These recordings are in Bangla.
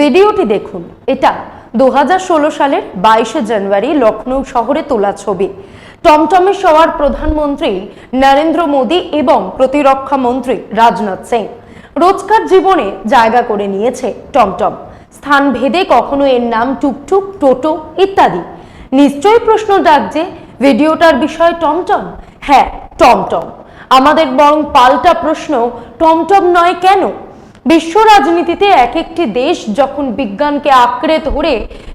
ভিডিওটি দেখুন। এটা দুহাজার ষোলো সালের বাইশে জানুয়ারি লখনৌ শহরে তোলা ছবি। টমটমে সওয়ার প্রধানমন্ত্রী নরেন্দ্র মোদী এবং প্রতিরক্ষা মন্ত্রী রাজনাথ সিং। রোজকার জীবনে জায়গা করে নিয়েছে টমটম। স্থান ভেদে কখনো এর নাম টুকটুক, টোটো ইত্যাদি। নিশ্চয়ই প্রশ্ন ডাকছে ভিডিওটার বিষয় টমটম? হ্যাঁ টমটম। আমাদের বরং পাল্টা প্রশ্ন, টমটম নয় কেন? বিশ্ব রাজনীতিতে এক একটি দেশ যখন বিজ্ঞানকে আঁকড়ে ধরে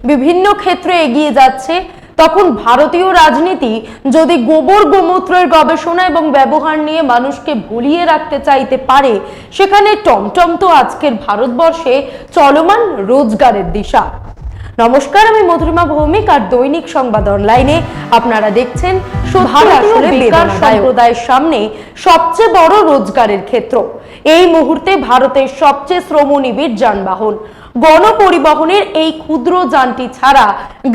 বিভিন্ন ক্ষেত্রে এগিয়ে যাচ্ছে তখন ভারতীয় রাজনীতি যদি গোবর গোমূত্রের গবেষণা এবং ব্যবহার নিয়ে মানুষকে ভুলিয়ে রাখতে চাইতে পারে সেখানে টমটম তো আজকের ভারতবর্ষে চলমান রোজগারের দিশা। নমস্কার আমি মধুরিমা ভৌমিক আর দৈনিক সংবাদ অনলাইনে। আপনারা দেখছেন সম্প্রদায়ের সামনে সবচেয়ে বড় রোজগারের ক্ষেত্র। এই মুহূর্তে ভারতের সবচেয়ে শ্রমনিবিড় যানবাহন। গণপরিবহনের এই ক্ষুদ্র যানটি ছাড়া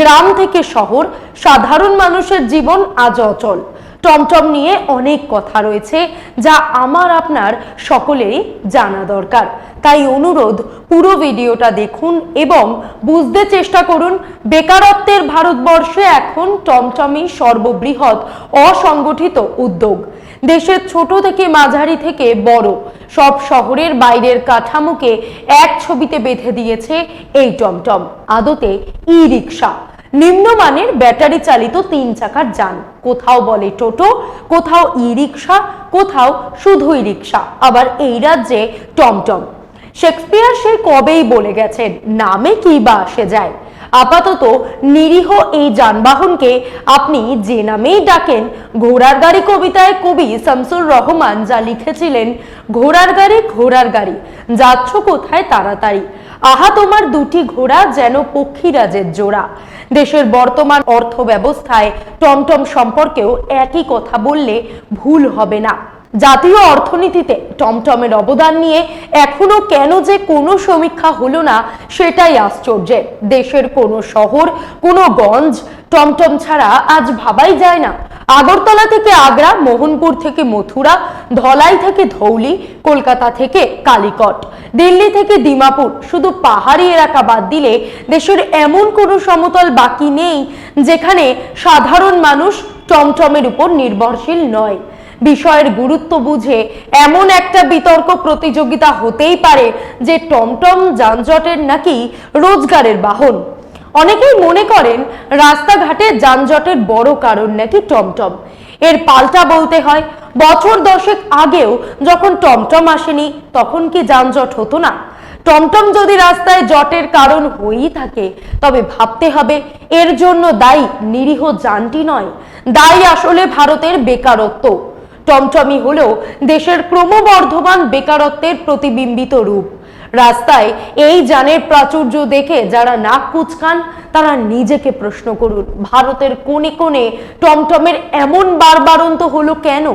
গ্রাম থেকে শহর সাধারণ মানুষের জীবন আজ অচল। টমটম নিয়ে অনেক কথা রয়েছে, যা আমার আপনার সকলেরই জানা দরকার। তাই অনুরোধ, পুরো ভিডিওটা দেখুন এবং বুঝতে চেষ্টা করুন, বেকারত্বের ভারতবর্ষে এখন টমটমই সর্ববৃহৎ অসংগঠিত উদ্যোগ। দেশের ছোট থেকে মাঝারি থেকে বড় সব শহরের বাইরের কাঠামোকে এক ছবিতে বেঁধে দিয়েছে এই টমটম। আদতে ই রিক্সা নিম্নমানের ব্যাটারি চালিত তিন চাকার যান। কোথাও বলে টোটো, কোথাও ই রিক্সা কোথাও শুধুই রিক্সা আবার এই রাজ্যে টমটম। শেক্সপিয়ার সে কবেই বলে গেছেন, নামে কি বা আসে যায়? আপাতত নিরীহ এই যানবাহনকে আপনি যে নামেই ডাকেন, ঘোড়ার গাড়ি কবিতায় কবি শামসুর রহমান যা লিখেছিলেন, ঘোড়ার গাড়ি ঘোড়ার গাড়ি, যাচ্ছ কোথায় তাড়াতাড়ি? আহা তোমার দুটি ঘোড়া যেন পক্ষীরাজের জোড়া। দেশের বর্তমান অর্থ ব্যবস্থায় টমটম সম্পর্কেও একই কথা বললে ভুল হবে না। জাতীয় অর্থনীতিতে টমটমের অবদান নিয়ে এখনও কেন যে কোনো সমীক্ষা হলো না, সেটাই আশ্চর্যের। দেশের কোনো শহর, কোনো গঞ্জ টমটম ছাড়া আজ ভাবাই যায় না। আগরতলা থেকে আগ্রা, মোহনপুর থেকে মথুরা, ধলাই থেকে ধৌলি, কলকাতা থেকে কালিকট, দিল্লি থেকে দিমাপুর শুধু পাহাড়ি এলাকা বাদ দিলে দেশের এমন কোনো সমতল বাকি নেই যেখানে সাধারণ মানুষ টমটমের উপর নির্ভরশীল নয়। বিষয়ের গুরুত্ব বুঝে এমন একটা বিতর্ক প্রতিযোগিতা হতেই পারে যে টমটম যানজটের নাকি রোজগারের বাহন। অনেকেই মনে করেন রাস্তাঘাটে যানজটের বড় কারণ নাকি টমটম। এর পাল্টা বলতে হয়, বছর দশেক আগেও যখন টমটম আসেনি, তখন কি যানজট হতো না? টমটম যদি রাস্তায় জটের কারণ হয়েই থাকে, তবে ভাবতে হবে এর জন্য দায়ী নিরীহ যানটি নয়। দায়ী আসলে ভারতের বেকারত্ব। টমটমি হলো দেশের ক্রমবর্ধমান বেকারত্বের প্রতিবিম্বিত রূপ। রাস্তায় এই যানের প্রাচুর্য দেখে যারা নাক কুচকান, তারা নিজেকে প্রশ্ন করুন, ভারতের কোণে কোণে টমটমের এমন বারবারন্ত হলো কেন?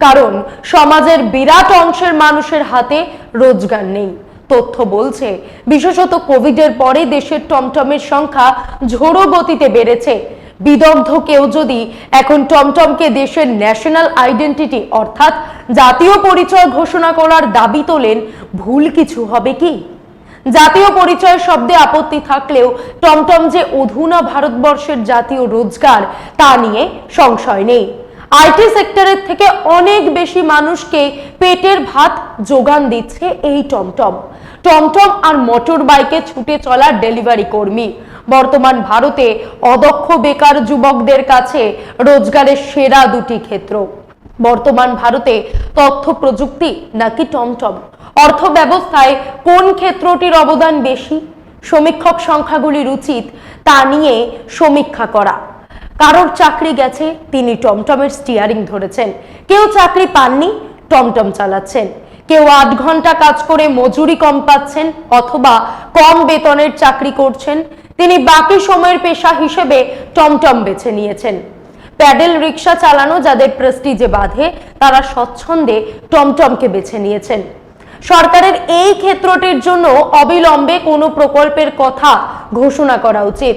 কারণ সমাজের বিরাট অংশের মানুষের হাতে রোজগার নেই। তথ্য বলছে, বিশেষত কোভিডের পরে দেশের টমটমের সংখ্যা ঝোড়ো গতিতে বেড়েছে। বিদগ্ধ কেউ যদি এখন টমটমকে দেশের ন্যাশনাল আইডেন্টিটি অর্থাৎ জাতীয় পরিচয় ঘোষণা করার দাবি তোলেন, ভুল কিছু হবে কি? জাতীয় পরিচয় শব্দে আপত্তি থাকলেও টমটম যে অধুনা ভারতবর্ষের জাতীয় রোজগার, তা নিয়ে সংশয় নেই। আইটি সেক্টরের থেকে অনেক বেশি মানুষকে পেটের ভাত যোগান দিচ্ছে এই টমটম। টমটম আর মোটর বাইকে ছুটে চলা ডেলিভারি কর্মী। বর্তমান ভারতে অদক্ষ বেকার যুবকদের কাছে রোজগারের সেরা দুটি ক্ষেত্র। বর্তমান ভারতে তথ্য প্রযুক্তি নাকি টমটম? অর্থ ব্যবস্থায় কোন ক্ষেত্রটির অবদান বেশি? সমীক্ষক সংখ্যাগুলির উচিত তা নিয়ে সমীক্ষা করা। কারোর চাকরি গেছে, তিনি টমটমের স্টিয়ারিং ধরেছেন। কেউ চাকরি পাননি, টমটম চালাচ্ছেন। কেউ আট ঘণ্টা কাজ করে মজুরি কম পাচ্ছেন অথবা কম বেতনের চাকরি করছেন তিনি বাকি সময়ের পেশা হিসেবে টমটম বেছে নিয়েছেন। প্যাডেল রিক্সা চালানো যাদের প্রেস্টিজে বাঁধে, তারা স্বচ্ছন্দে টমটমকে বেছে নিয়েছেন। সরকারের এই ক্ষেত্রটির জন্য অবিলম্বে কোনো প্রকল্পের কথা ঘোষণা করা উচিত।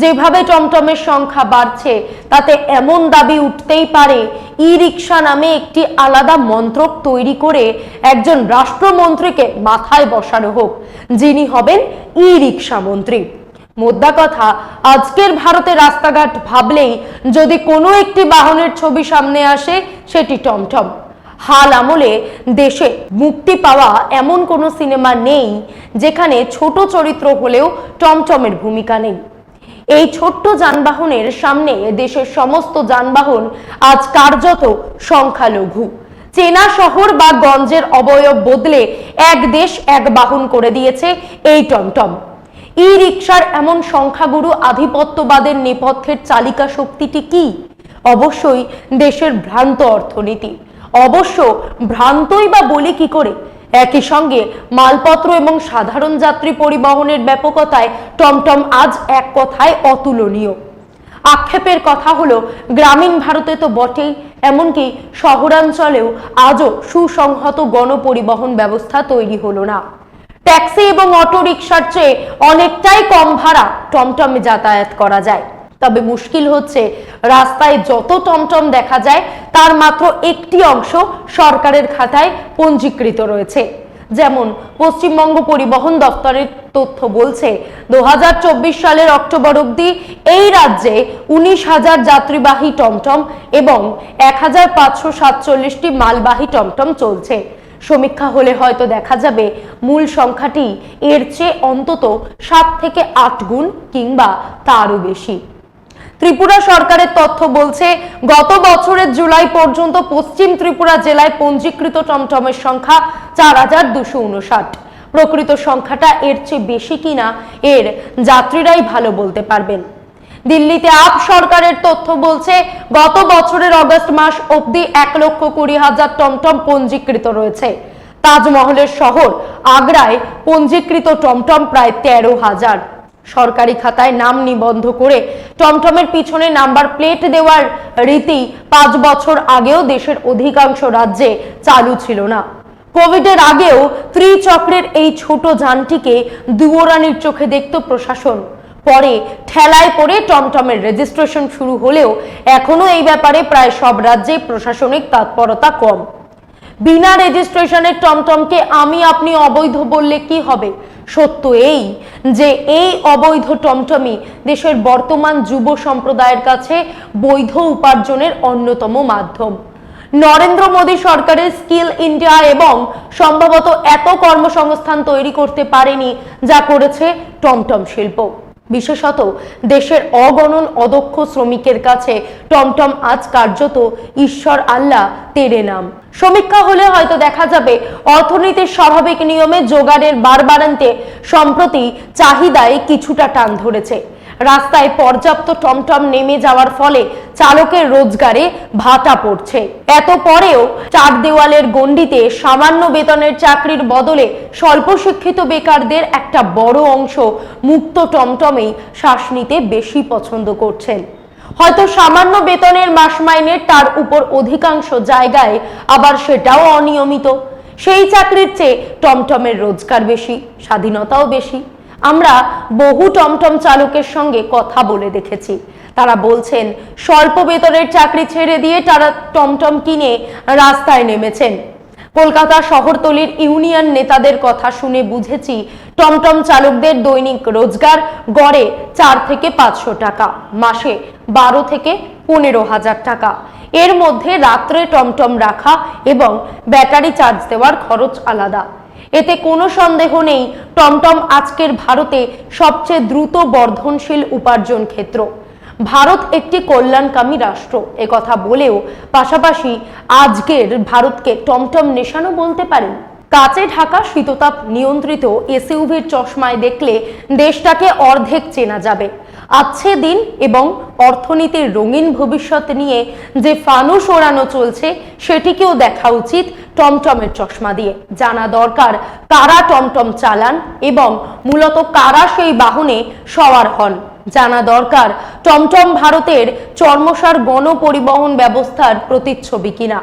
যেভাবে টমটমের সংখ্যা বাড়ছে, তাতে এমন দাবি উঠতেই পারে ই রিক্সা নামে একটি আলাদা মন্ত্রক তৈরি করে একজন রাষ্ট্রমন্ত্রীকে মাথায় বসানো হোক, যিনি হবেন ই রিক্সা মন্ত্রী। মোদ্দা কথা, আজকের ভারতে রাস্তাঘাট ভাবলেই যদি কোনো একটি বাহনের ছবি সামনে আসে, সেটি টমটম। হাল আমলে দেশে মুক্তি পাওয়া এমন কোনো সিনেমা নেই, যেখানে ছোট চরিত্র হলেও টমটমের ভূমিকা নেই। এই ছোট্ট যানবাহনের সামনে দেশের সমস্ত যানবাহন আজ কার্যত সংখ্যালঘু। চেনা শহর বা গঞ্জের অবয়ব বদলে এক দেশ এক বাহন করে দিয়েছে এই টমটম। ই রিক্সার এমন সংখ্যাগুরু আধিপত্যবাদের নেপথ্যের চালিকা শক্তিটি কি? অবশ্যই দেশের ভ্রান্ত অর্থনীতি। অবশ্য ভ্রান্তই বা বলি কি করে? একই সঙ্গে মালপত্র এবং সাধারণ যাত্রী পরিবহনের ব্যাপকতায় টমটম আজ এক কথায় অতুলনীয়। আক্ষেপের কথা হলো, গ্রামীণ ভারতে তো বটেই, এমনকি শহরাঞ্চলেও আজও সুসংহত গণপরিবহন ব্যবস্থা তৈরি হলো না। ট্যাক্সি এবং অটো রিক্সার চেয়ে অনেকটাই কম ভাড়া টমটমে যাতায়াত করা যায়। তবে মুশকিল হচ্ছে, রাস্তায় যত টমটম দেখা যায়, তার মাত্র একটি অংশ সরকারের খাতায় পঞ্জীকৃত রয়েছে। যেমন, পশ্চিমবঙ্গ পরিবহন দপ্তরের তথ্য বলছে, দু হাজার চব্বিশ সালের অক্টোবর অবধি এই রাজ্যে উনিশ হাজার যাত্রীবাহী টমটম এবং এক হাজার পাঁচশো সাতচল্লিশটি মালবাহী টমটম চলছে। সমীক্ষা হলে হয়তো দেখা যাবে মূল সংখ্যাটি এর চেয়ে অন্তত সাত থেকে আট গুণ কিংবা তারও বেশি। ত্রিপুরা সরকারের তথ্য বলছে, গত বছরের জুলাই পর্যন্ত পশ্চিম ত্রিপুরা জেলায় পঞ্জীকৃত টমটমের সংখ্যা চার হাজার দুশো উনষাট। প্রকৃত সংখ্যাটা এর চেয়ে বেশি কিনা, এর যাত্রীরাই ভালো বলতে পারবেন। দিল্লিতে আপ সরকারের তথ্য বলছে, গত বছরের অগস্ট মাস অবধি এক লক্ষ কুড়ি হাজার টমটম পঞ্জীকৃত রয়েছে। তাজমহলের শহর আগ্রায় পঞ্জীকৃত টমটম প্রায় তেরো হাজার। সরকারি খাতায় নাম নিবন্ধ করে টমটমের পিছনে নাম্বার প্লেট দেওয়ার রীতি পাঁচ বছর আগেও দেশের অধিকাংশ রাজ্যে চালু ছিল না। কোভিডের আগেও ত্রিচক্রের এই ছোট যানটিকে দুয়োরানির চোখে দেখত প্রশাসন। পরে ঠেলায় পড়ে টমটমের রেজিস্ট্রেশন শুরু হলেও এখনও এই ব্যাপারে প্রায় সব রাজ্যে প্রশাসনিক তৎপরতা কম। বিনা রেজিস্ট্রেশনের টমটমকে আমি আপনি অবৈধ বললে কি হবে? সত্য এই যে এই অবৈধ টমটমই দেশের বর্তমান যুব সম্প্রদায়ের কাছে বৈধ উপার্জনের অন্যতম মাধ্যম। নরেন্দ্র মোদী সরকারের স্কিল ইন্ডিয়া এবং সম্ভবত এত কর্মসংস্থান তৈরি করতে পারেনি যা করেছে টমটম শিল্প। বিশেষত দেশের অগণন অদক্ষ শ্রমিকের কাছে টমটম আজ কার্যত ঈশ্বর আল্লাহ তেরে নাম। সমীক্ষা হলে হয়তো দেখা যাবে, অর্থনীতির স্বাভাবিক নিয়মে জোগাড়ের বারবারান্তে সম্প্রতি চাহিদায় কিছুটা টান ধরেছে। রাস্তায় পর্যাপ্ত টমটম নেমে যাওয়ার ফলে চালকের রোজগারে ভাটা পড়ছে। এত পরেও চার দেওয়ালের গণ্ডিতে সামান্য বেতনের চাকরির বদলে স্বল্প শিক্ষিত বেকারদের একটা বড় অংশ মুক্ত টমটমেই শ্বাস নিতে বেশি পছন্দ করছেন। হয়তো সামান্য বেতনের মাস মাইনের তার উপর অধিকাংশ জায়গায় আবার সেটাও অনিয়মিত। সেই চাকরির চেয়ে টমটমের রোজগার বেশি, স্বাধীনতাও বেশি। আমরা বহু টমটম চালকের সঙ্গে কথা বলে দেখেছি। তারা বলছেন, স্বল্প বেতনের চাকরি ছেড়ে দিয়ে তারা টমটম কিনে রাস্তায় নেমেছেন। কলকাতা শহরতলির ইউনিয়ন নেতাদের কথা শুনে বুঝেছি, টমটম চালকদের দৈনিক রোজগার গড়ে চার থেকে পাঁচশো টাকা, মাসে বারো থেকে পনেরো হাজার টাকা। এর মধ্যে রাত্রে টমটম রাখা এবং ব্যাটারি চার্জ দেওয়ার খরচ আলাদা। এতে কোনো সন্দেহ নেই টমটম আজকের ভারতে সবচেয়ে দ্রুত বর্ধনশীল উপার্জন ক্ষেত্র। ভারত একটি কল্যাণকামী রাষ্ট্র কথা বলেও পাশাপাশি আজকের ভারতকে টমটম নেশানো বলতে পারেন কাচে ঢাকা শীততাপ নিয়ন্ত্রিত এসইউভির চশমায় দেখলে দেশটাকে অর্ধেক চেনা যাবে। আছে দিন এবং অর্থনীতির রঙিন ভবিষ্যৎ নিয়ে যে ফানুস ওড়ানো চলছে, সেটিকেও দেখা উচিত টমটমের চশমা দিয়ে। জানা দরকার, কারা টমটম চালান এবং মূলত কারা সেই বাহনে সওয়ার হন। জানা দরকার, টমটম ভারতের চর্মসার গণপরিবহন ব্যবস্থার প্রতিচ্ছবি কিনা।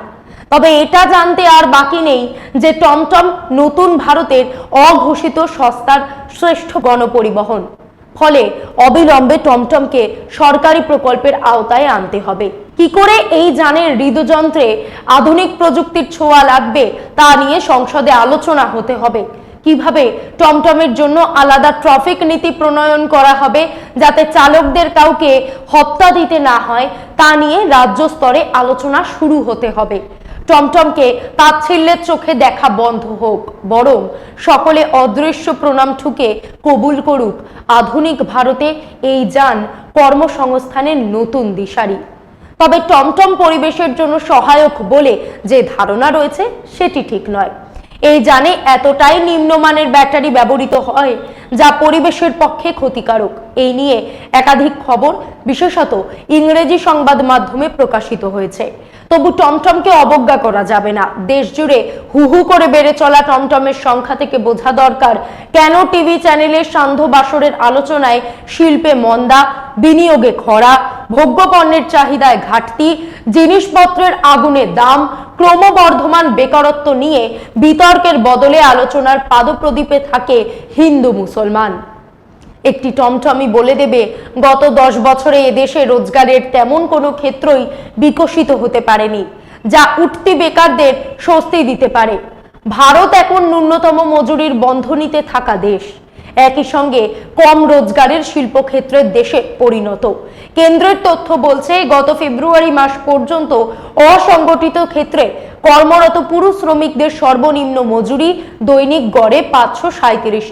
তবে এটা জানতে আর বাকি নেই যে টমটম নতুন ভারতের অঘোষিত সস্তার শ্রেষ্ঠ গণপরিবহন। ফলে অবিলম্বে টমটমকে সরকারি প্রকল্পের আওতায় আনতে হবে। কি করে এই যানের হৃদযন্ত্রে আধুনিক প্রযুক্তির ছোঁয়া লাগবে তা নিয়ে সংসদে আলোচনা হতে হবে। কীভাবে টমটমের জন্য আলাদা ট্রাফিক নীতি প্রণয়ন করা হবে যাতে চালকদের কাউকে হত্যা দিতে না হয়, তা নিয়ে রাজ্য স্তরে আলোচনা শুরু হতে হবে। টমটমকে তাচ্ছিল্যের চোখে দেখা বন্ধ হোক, বরং সকলে অদৃশ্য প্রণাম ঠুকে কবুল করুক। আধুনিক ভারতে এই যান কর্মসংস্থানের নতুন দিশারি। তবে টমটম পরিবেশের জন্য সহায়ক বলে যে ধারণা রয়েছে, সেটি ঠিক নয়। এই যানে এতটাই নিম্নমানের ব্যাটারি ব্যবহৃত হয়, যা পরিবেশের পক্ষে ক্ষতিকারক। এই নিয়ে একাধিক খবর, বিশেষত ইংরেজি সংবাদ মাধ্যমে প্রকাশিত হয়েছে। তবু টমটমকে অবজ্ঞা করা যাবে না। দেশ জুড়ে হু হু করে বেড়ে চলা টমটমের সংখ্যা থেকে বোঝা দরকার, কেন টিভি চ্যানেলের সান্ধ্য বাসরের আলোচনায় শিল্পে মন্দা, বিনিয়োগে খরা ভোগ্যপণ্যের চাহিদায় ঘাটতি, জিনিসপত্রের আগুনে দাম, ক্রমবর্ধমান বেকারত্ব নিয়ে বিতর্কের বদলে আলোচনার পাদপ্রদীপে থাকে হিন্দু মুসলমান। একটি টমটমি বলে দেবে, গত দশ বছরে এদেশে রোজগারের তেমন কোনো ক্ষেত্রই বিকশিত হতে পারেনি, যা উঠতি বেকারদের স্বস্তি দিতে পারে। ভারত এখন ন্যূনতম মজুরির বন্ধনীতে থাকা দেশ। একই সঙ্গে কম রোজগারের শিল্পক্ষেত্রের দেশে পরিণত। কেন্দ্রের তথ্য বলছে, গত ফেব্রুয়ারি মাস পর্যন্ত অসংগঠিত ক্ষেত্রে কর্মরত পুরুষ শ্রমিকদের সর্বনিম্ন মজুরি দৈনিক গড়ে পাঁচশো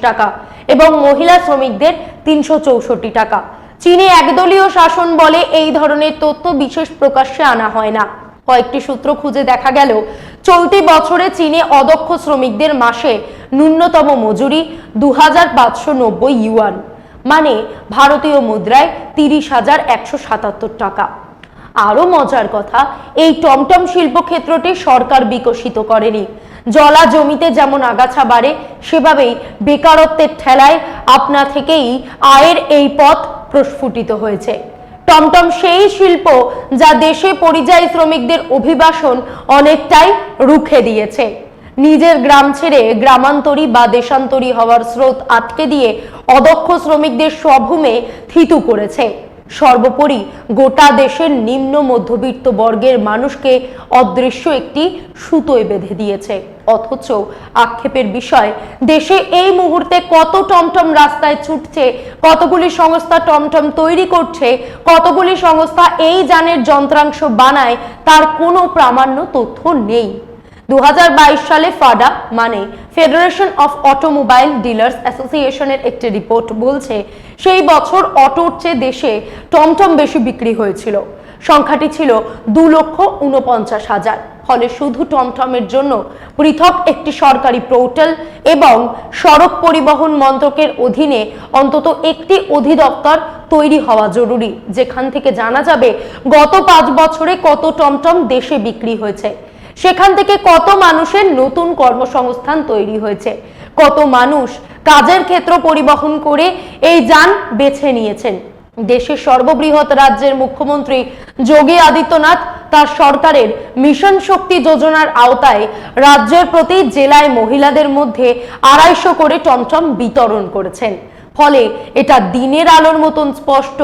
টাকা। এবং মহিলা শ্রমিকদের তিনশো চৌষট্টি টাকা। চীনে একদলীয় শাসন বলে এই ধরনের তথ্য বিশেষ প্রকাশ্যে আনা হয় না। কয়েকটি সূত্র খুঁজে দেখা গেল, চলতি বছরে চীনে অদক্ষ শ্রমিকদের মাসে ন্যূনতম মজুরি দুহাজার পাঁচশো নব্বই ইউয়ান মানে ভারতীয় মুদ্রায় তিরিশ হাজার একশো সাতাত্তর টাকা। আরও মজার কথা, এই টমটম শিল্পক্ষেত্রটি সরকার বিকশিত করেনি। জলা জমিতে যেমন আগাছা বাড়ে, সেভাবেই বেকারত্বের ঠেলায় আপনা থেকেই আয়ের এই পথ প্রস্ফুটিত হয়েছে। টমটম সেই শিল্প যা দেশে পরিযায়ী শ্রমিকদের অভিবাসন অনেকটাই রুখে দিয়েছে। নিজের গ্রাম ছেড়ে গ্রামান্তরী বা দেশান্তরী হওয়ার স্রোত আটকে দিয়ে অদক্ষ শ্রমিকদের স্বভূমে থিতু করেছে। সর্বোপরি গোটা দেশের নিম্ন মধ্যবিত্ত বর্গের মানুষকে অদৃশ্য একটি সুতোয় বেঁধে দিয়েছে। অথচ আক্ষেপের বিষয়, দেশে এই মুহূর্তে কত টমটম রাস্তায় ছুটছে, কতগুলি সংস্থা টমটম তৈরি করছে, কতগুলি সংস্থা এই যানের যন্ত্রাংশ বানায়, তার কোনো প্রামাণ্য তথ্য নেই। দু হাজার বাইশ সালে ফাডা মানে ফেডারেশন অফ অটোমোবাইল ডিলার্স অ্যাসোসিয়েশনের একটি রিপোর্ট বলছে, সেই বছর অটোর চেয়ে দেশে টমটম বেশি বিক্রি হয়েছিল। সংখ্যাটি ছিল দু লক্ষ উনপঞ্চাশ হাজার। ফলে শুধু টমটমের জন্য পৃথক একটি সরকারি পোর্টাল এবং সড়ক পরিবহন মন্ত্রকের অধীনে অন্তত একটি অধিদপ্তর তৈরি হওয়া জরুরি, যেখান থেকে জানা যাবে গত পাঁচ বছরে কত টমটম দেশে বিক্রি হয়েছে। সেখান থেকে কত মানুষের নতুন কর্মসংস্থান তৈরি হয়েছে? কত মানুষ কাজের ক্ষেত্র পরিবহন করে এই যান বেছে নিয়েছেন? দেশের সর্ববৃহৎ রাজ্যের মুখ্যমন্ত্রী যোগী আদিত্যনাথ তার সরকারের মিশন শক্তি যোজনার আওতায় রাজ্যের প্রতি জেলায় মহিলাদের মধ্যে আড়াইশো করে টমটম বিতরণ করেছেন। ফলে এটা দিনের আলোর মতন স্পষ্ট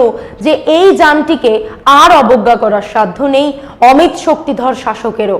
যে এই যানটিকে আর অবজ্ঞা করার সাধ্য নেই অমিত শক্তিধর শাসকেরও।